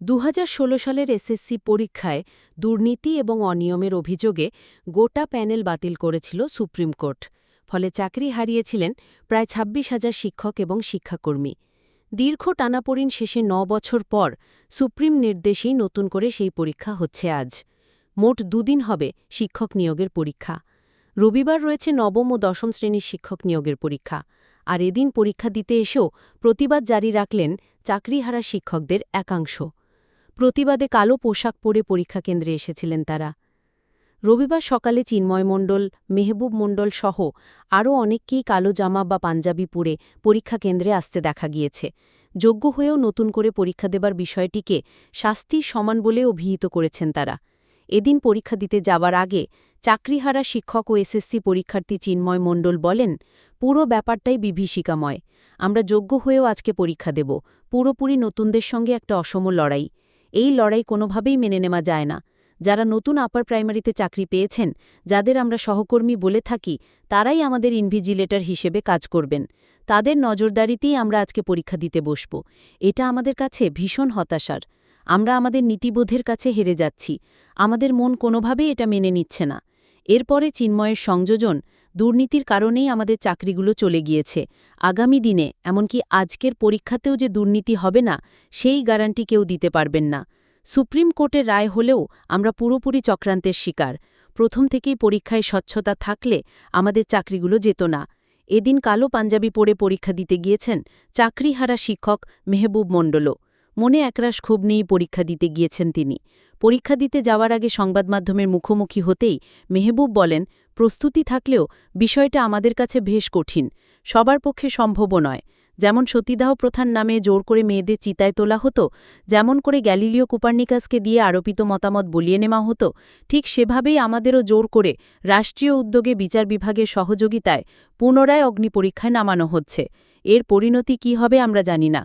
দু হাজার ষোলো সালের এসএসসি পরীক্ষায় দুর্নীতি এবং অনিয়মের অভিযোগে গোটা প্যানেল বাতিল করেছিল সুপ্রিম কোর্ট, ফলে চাকরি হারিয়েছিলেন প্রায় ছাব্বিশ হাজার শিক্ষক এবং শিক্ষাকর্মী। দীর্ঘ টানাপোড়িন শেষে ন বছর পর সুপ্রিম নির্দেশেই নতুন করে সেই পরীক্ষা হচ্ছে আজ। মোট দুদিন হবে শিক্ষক নিয়োগের পরীক্ষা। রবিবার রয়েছে নবম ও দশম শ্রেণির শিক্ষক নিয়োগের পরীক্ষা। আর এদিন পরীক্ষা দিতে এসেও প্রতিবাদ জারি রাখলেন চাকরিহারা শিক্ষকদের একাংশ। প্রতিবাদে কালো পোশাক পরে পরীক্ষা কেন্দ্রে এসেছিলেন তারা। রবিবার সকালে চিন্ময় মণ্ডল, মেহবুব মণ্ডল সহ আরও অনেককেই কালো জামা বা পাঞ্জাবি পরে পরীক্ষা কেন্দ্রে আসতে দেখা গিয়েছে। যোগ্য হয়েও নতুন করে পরীক্ষা দেবার বিষয়টিকে শাস্তির সমান বলে অভিহিত করেছেন তারা। এদিন পরীক্ষা দিতে যাবার আগে চাকরিহারা শিক্ষক ও এসএসসি পরীক্ষার্থী চিন্ময় মণ্ডল বলেন, পুরো ব্যাপারটাই বিভীষিকাময়। আমরা যোগ্য হয়েও আজকে পরীক্ষা দেব। পুরোপুরি নতুনদের সঙ্গে একটা অসম লড়াই। এই লড়াই কোনোভাবেই মেনে নেওয়া যায় না। যারা নতুন আপার প্রাইমারিতে চাকরি পেয়েছেন, যাদের আমরা সহকর্মী বলে থাকি, তারাই আমাদের ইনভিজিলেটর হিসেবে কাজ করবেন। তাদের নজরদারিতেই আমরা আজকে পরীক্ষা দিতে বসব। এটা আমাদের কাছে ভীষণ হতাশার। আমরা আমাদের নীতিবোধের কাছে হেরে যাচ্ছি। আমাদের মন কোনোভাবেই এটা মেনে নিচ্ছে না। এরপরে চিন্ময়ের সংযোজন দুর্নীতির কারণেই আমাদের চাকরিগুলো চলে গিয়েছে। আগামী দিনে, এমনকি আজকের পরীক্ষাতেও যে দুর্নীতি হবে না, সেই গ্যারান্টি কেউ দিতে পারবেন না। সুপ্রিম কোর্টের রায় হলেও আমরা পুরোপুরি চক্রান্তের শিকার। প্রথম থেকেই পরীক্ষায় স্বচ্ছতা থাকলে আমাদের চাকরিগুলো যেত না। এদিন কালো পাঞ্জাবি পরে পরীক্ষা দিতে গিয়েছেন চাকরিহারা শিক্ষক মেহবুব মণ্ডলও। মনে একরাশ ক্ষোভ নিয়েই পরীক্ষা দিতে গিয়েছেন তিনি। পরীক্ষা দিতে যাওয়ার আগে সংবাদমাধ্যমের মুখোমুখি হতেই মেহবুব বলেন, প্রস্তুতি থাকলেও বিষয়টা আমাদের কাছে বেশ কঠিন। সবার পক্ষে সম্ভবও নয়। যেমন সতীদাহ প্রথার নামে জোর করে মেয়েদের চিতায় তোলা হতো, যেমন করে গ্যালিলিও কুপার্নিকাসকে দিয়ে আরোপিত মতামত বলিয়ে নেওয়া হতো, ঠিক সেভাবেই আমাদেরও জোর করে রাষ্ট্রীয় উদ্যোগে বিচার বিভাগের সহযোগিতায় পুনরায় অগ্নিপরীক্ষায় নামানো হচ্ছে। এর পরিণতি কি হবে আমরা জানি না।